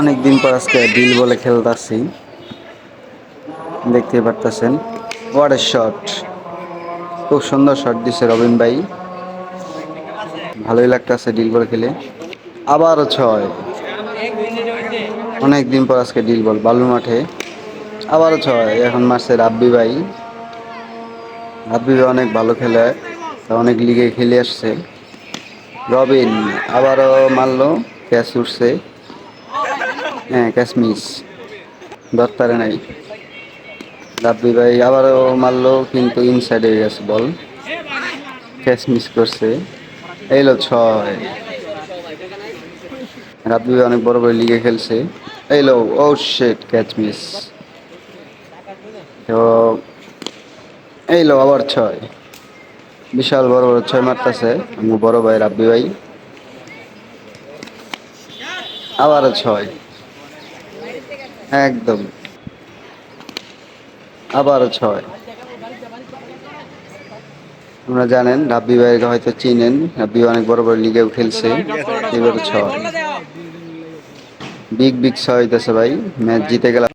অনেক দিন পর আজকে ডিল বলে খেলতেছি। দেখতে পারতেছেন। ওয়াট এ শট খুব সুন্দর শট দিছে রবিন ভাই। ভালোই লাগতেছে ডিল বল খেলে। আবারও ছয়। অনেক দিন পর আজকে ডিল বল, বালু মাঠে। আবারও ছয়। এখন মারছে রাব্বি ভাই। রাব্বি ভাই অনেক ভালো খেলে অনেক লিগে খেলে আসছে। রবিন আবারও মারলো ক্যাচ উঠছে। হ্যাঁ ক্যাচ মিস দত্তারে নাই। রাব্বি ভাই আবারও মারলো, কিন্তু ইনসাইড হয়ে গেছে বল ক্যাচ মিস করছে এইলো ছয়। রাব্বি ভাই অনেক বড় বড় লিগে খেলছে। এইলো ও শেট ক্যাচ মিস তো এইলো আবার ছয়। বিশাল বড় বড় ছয় মারতেছে বড় ভাই রাব্বি ভাই। আবারও ছয়। একদম। আবার ছয়। আপনারা জানেন, রাব্বি ভাইকে হয়তো চিনেন। রাব্বি অনেক বড় বড় লিগে খেলছে। এবার ছয়। বিগ বিগ ছয় হইতেছে ভাই। ম্যাচ জিতে গেলাম।